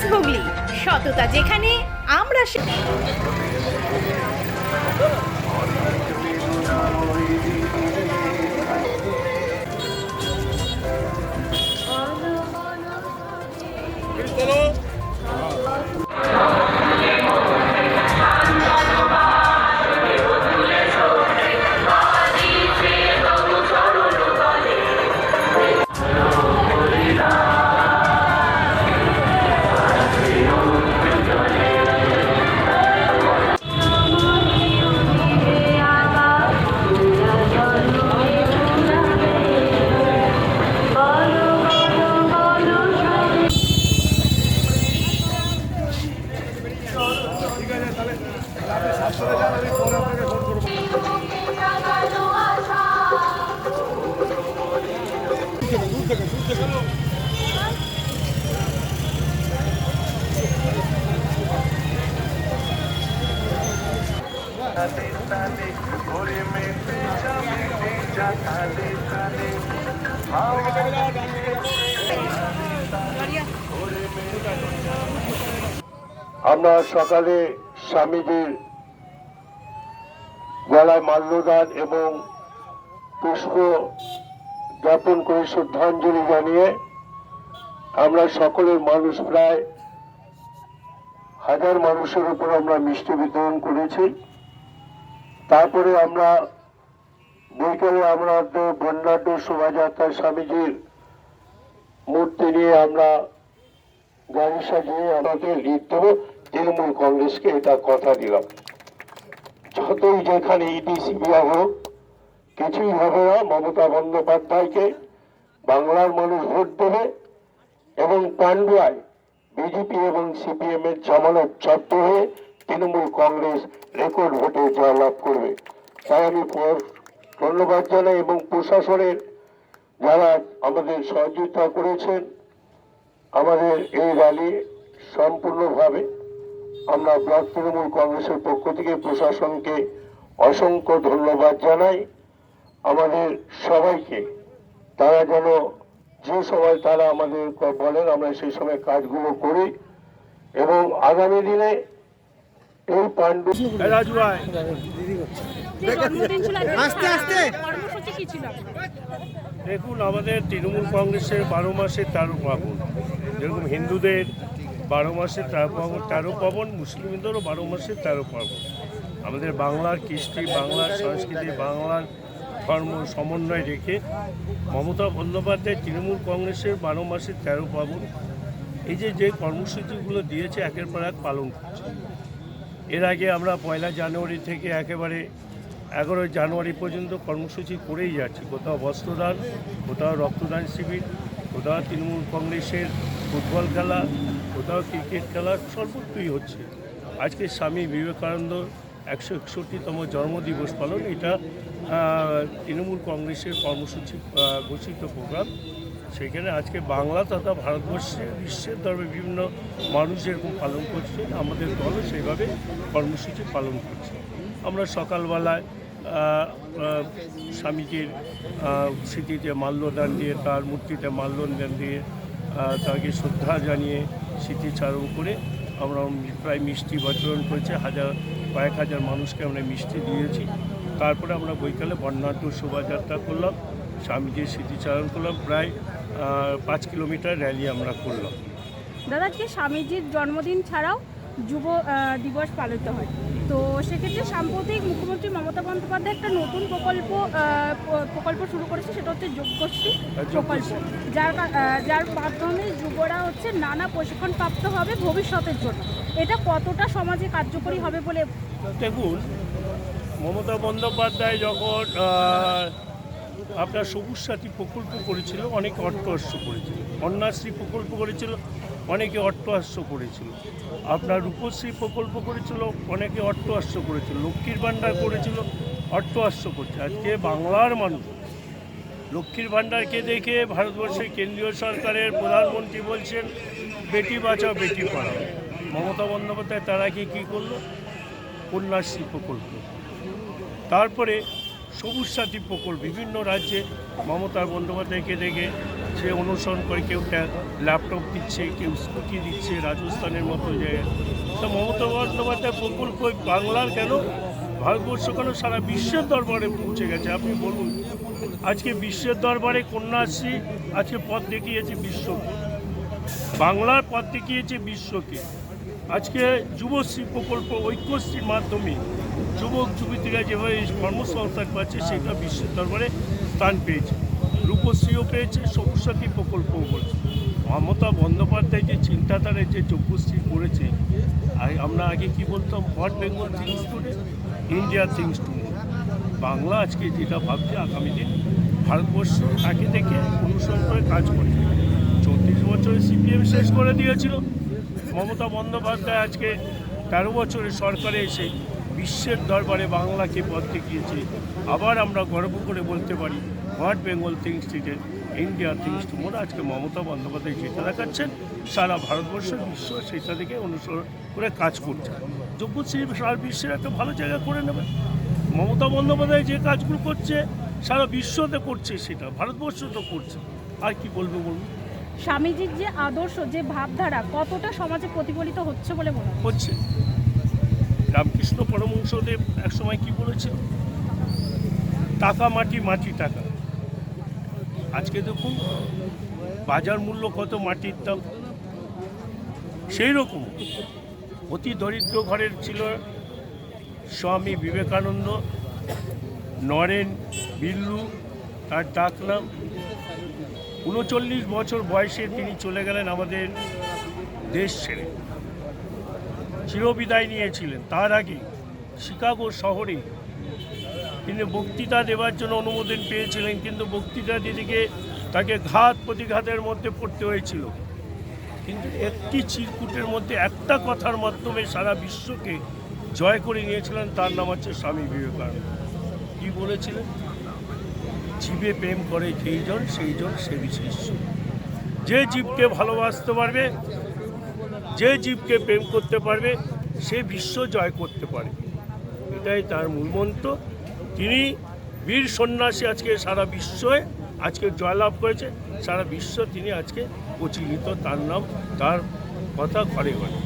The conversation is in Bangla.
নিউজ হুগলি সততা যেখানে আমরা আমরা সকালে স্বামীজির গলায় মাল্যদান এবং পুষ্প জ্ঞাপন করে শ্রদ্ধাঞ্জলি জানিয়ে আমরা সকলের মানুষ প্রায় হাজার মানুষের উপর আমরা মিষ্টি বিতরণ করেছি। তারপরে আমরা বিকেলে আমরা তো বন্যাঢ্য শোভাযাত্রা স্বামীজির মূর্তি নিয়ে আমরা গাড়ি সাজিয়ে আমাদের দেবো তৃণমূল কংগ্রেসকে এটা কথা দিলাম। যতই যেখানে ইডি সিবিআই হোক, কিছুই হবে না, মমতা বন্দ্যোপাধ্যায়কে বাংলার মানুষ ভোট দেবে এবং পান্ডুয়ায় বিজেপি এবং সিপিএম এর জামানত জব্দ হয়ে তৃণমূল কংগ্রেস রেকর্ড ভোটে জয়লাভ করবে। তাই আমি ধন্যবাদ জানাই এবং প্রশাসনের যারা আমাদের সহযোগিতা করেছেন। আমাদের এই র্যালি সম্পূর্ণভাবে আমরা ব্লক তৃণমূল কংগ্রেসের পক্ষ থেকে প্রশাসনকে অসংখ্য ধন্যবাদ জানাই। আমাদের সবাইকে তারা যেন যে সময় তারা আমাদের বলেন আমরা সেই সময় কাজগুলো করি এবং আগামী দিনে এই পাণ্ডু। রাজু ভাই আস্তে আস্তে। কর্মসূচি কি ছিল দেখুন আমাদের তৃণমূল কংগ্রেসের বারো মাসে তেরো পাবন। যেরকম হিন্দুদের বারো মাসে তেরো পাবন তেরো পাবন মুসলিমদেরও বারো মাসে তেরো পাবন। আমাদের বাংলার কৃষ্টি বাংলার সংস্কৃতি বাংলার ধর্ম সমন্বয় রেখে মমতা বন্দ্যোপাধ্যায় তৃণমূল কংগ্রেসের বারো মাসে তেরো পাবন। এই যে যে কর্মসূচিগুলো দিয়েছে একের পর এক পালন করছে। এর আগে আমরা পয়লা জানুয়ারি থেকে একেবারে এগারোই জানুয়ারি পর্যন্ত কর্মসূচি করেই যাচ্ছি। কোথাও বস্ত্রদান, কোথাও রক্তদান শিবির, কোথাও তৃণমূল কংগ্রেসের ফুটবল খেলা, কোথাও ক্রিকেট খেলা, সর্বত্রই হচ্ছে। আজকে স্বামী বিবেকানন্দ একশো একষট্টিতম জন্মদিবস পালন। এটা তৃণমূল কংগ্রেসের কর্মসূচি ঘোষিত প্রোগ্রাম। সেখানে আজকে বাংলা তথা ভারতবর্ষে বিশ্বের ধর্মে বিভিন্ন মানুষ যেরকম পালন করছে, আমাদের দলও সেইভাবে কর্মসূচি পালন করছে। আমরা সকালবেলায় স্বামীজির স্মৃতিতে মাল্যদান দিয়ে, তার মূর্তিতে মাল্যদান দিয়ে তাকে শ্রদ্ধা জানিয়ে স্মৃতিচারণ করে আমরা প্রায় মিষ্টি বিতরণ করেছি। হাজার, কয়েক হাজার মানুষকে আমরা মিষ্টি দিয়েছি। তারপরে আমরা বৈকালে বর্ণাঢ্য শোভাযাত্রা করলাম, স্বামীজির স্মৃতিচারণ করলাম। প্রায় পাঁচ কিলোমিটার র্যালি আমরা করলাম। দাদা আজকে স্বামীজির জন্মদিন ছাড়াও যুব দিবস পালিত হয়। তো সেক্ষেত্রে সাম্প্রতিক মুখ্যমন্ত্রী মমতা বন্দ্যোপাধ্যায় একটা নতুন প্রকল্প প্রকল্প শুরু করেছে সেটা হচ্ছে যোগ্যশ্রী প্রকল্প। যার যার মাধ্যমে যুবরা হচ্ছে নানা প্রশিক্ষণ প্রাপ্ত হবে ভবিষ্যতের জন্য। এটা কতটা সমাজে কার্যকরী হবে বলে দেখুন মমতা বন্দ্যোপাধ্যায় যখন আপনার সবুজ সাথী প্রকল্প করেছিল, অনেকে অট্টহাস্য করেছিল। কন্যাশ্রী প্রকল্প করেছিল, অনেকে অট্টহাস্য করেছিল। আপনার রূপশ্রী প্রকল্প করেছিল, অনেকে অট্টহাস্য করেছিল। লক্ষ্মীর ভাণ্ডার করেছিল, অট্টহাস্য করছে। আজকে বাংলার মানুষ, লক্ষ্মীর ভাণ্ডারকে দেখে ভারতবর্ষের কেন্দ্রীয় সরকারের প্রধানমন্ত্রী বলছেন, বেটি বাঁচাও, বেটি পড়াও। মমতা বন্দ্যোপাধ্যায় তারা কি কী করল? কন্যাশ্রী প্রকল্প। তারপরে সবুজ সাথী প্রকল্প। বিভিন্ন রাজ্যে মমতা বন্দ্যোপাধ্যায়কে দেখে সে অনুসরণ করে কেউ ল্যাপটপ দিচ্ছে, কেউ স্কুটি দিচ্ছে, রাজস্থানের মতো জায়গায়। তা মমতা বন্দ্যোপাধ্যায় প্রকল্প বাংলার কেন? ভারতবর্ষ কেন সারা বিশ্বের দরবারে পৌঁছে গেছে? আপনি বলুন। আজকে বিশ্বের দরবারে কন্যাশ্রী আজকে পথ দেখিয়েছে বিশ্বকে। বাংলার পথ দেখিয়েছে বিশ্বকে। আজকে যুবশ্রী প্রকল্প ঐক্যশ্রীর মাধ্যমে যুবক যুবতীরা যেভাবে কর্মসংস্থান পাচ্ছে, সেটা বিশ্বের দরবারে স্থান পেয়েছে। রূপশ্রীও পেয়েছে সবুজ সাথী প্রকল্পও বলছে মমতা বন্দ্যোপাধ্যায় যে চিন্তাধারায় যে যজ্ঞশ্রী করেছে আমরা আগে কি বলতাম, what Bengal thinks today? India thinks to Bangla আজকে যেটা ভাবছে, আগামী দিন ভারতবর্ষ তাকে দেখে অনুসরণ করে কাজ করছে। চৌত্রিশ বছরে সিপিএম শেষ করে দিয়েছিল। মমতা বন্দ্যোপাধ্যায় আজকে তেরো বছরের সরকারে এসে বিশ্বের দরবারে বাংলাকে পথ দেখিয়েছে। আবার আমরা গর্ব করে বলতে পারি what Bengal thinks today India thinks tomorrow আজকে মমতা বন্দ্যোপাধ্যায় যেটা দেখাচ্ছেন সারা ভারতবর্ষ বিশ্ব সেটা থেকে অনুসরণ করে কাজ করছে। যোগ্যশ্রী সারা বিশ্বের একটা ভালো জায়গা করে নেবে। মমতা বন্দ্যোপাধ্যায় যে কাজগুলো করছে সারা বিশ্বতে করছে সেটা ভারতবর্ষ তো করছে। আর কি বলব বলুন? স্বামীজির যে আদর্শ যে ভাবধারা কতটা সমাজে প্রতিফলিত হচ্ছে বলে মনে হচ্ছে। রামকৃষ্ণ পরমহংসদেব এক সময় কি বলেছে টাকা মাটি মাটি টাকা। আজকে দেখুন, বাজার মূল্য কত মাটির দাম? সেই রকম অতি দরিদ্র ঘরের ছিল স্বামী বিবেকানন্দ, নরেন, বিল্লু, তার ডাক নাম। উনচল্লিশ বছর বয়সে তিনি চলে গেলেন আমাদের দেশ ছেড়ে। চিরবিদায় নিয়েছিলেন। তার আগে শিকাগো শহরে তিনি বক্তৃতা দেওয়ার জন্য অনুমোদন পেয়েছিলেন, কিন্তু বক্তৃতা দিদিকে তাকে ঘাত প্রতিঘাতের মধ্যে পড়তে হয়েছিল। কিন্তু একটি চিরকুটের মধ্যে একটা কথার মাধ্যমে সারা বিশ্বকে জয় করে নিয়েছিলেন, তার নাম হচ্ছে স্বামী বিবেকানন্দ। কি বলেছিলেন? জীবে প্রেম করে যেই জন সেই জন সে বিশেষ। যে জীবকে ভালোবাসতে পারবে যে জীবকে প্রেম করতে পারবে, সে বিশ্ব জয় করতে পারে। এটাই তার মূলমন্ত্র তিনি বীর সন্ন্যাসী আজকে সারা বিশ্বে আজকে জয়লাভ করেছে। সারা বিশ্ব তিনি আজকে প্রচলিত তার নাম, তার কথা ঘরে ঘরে।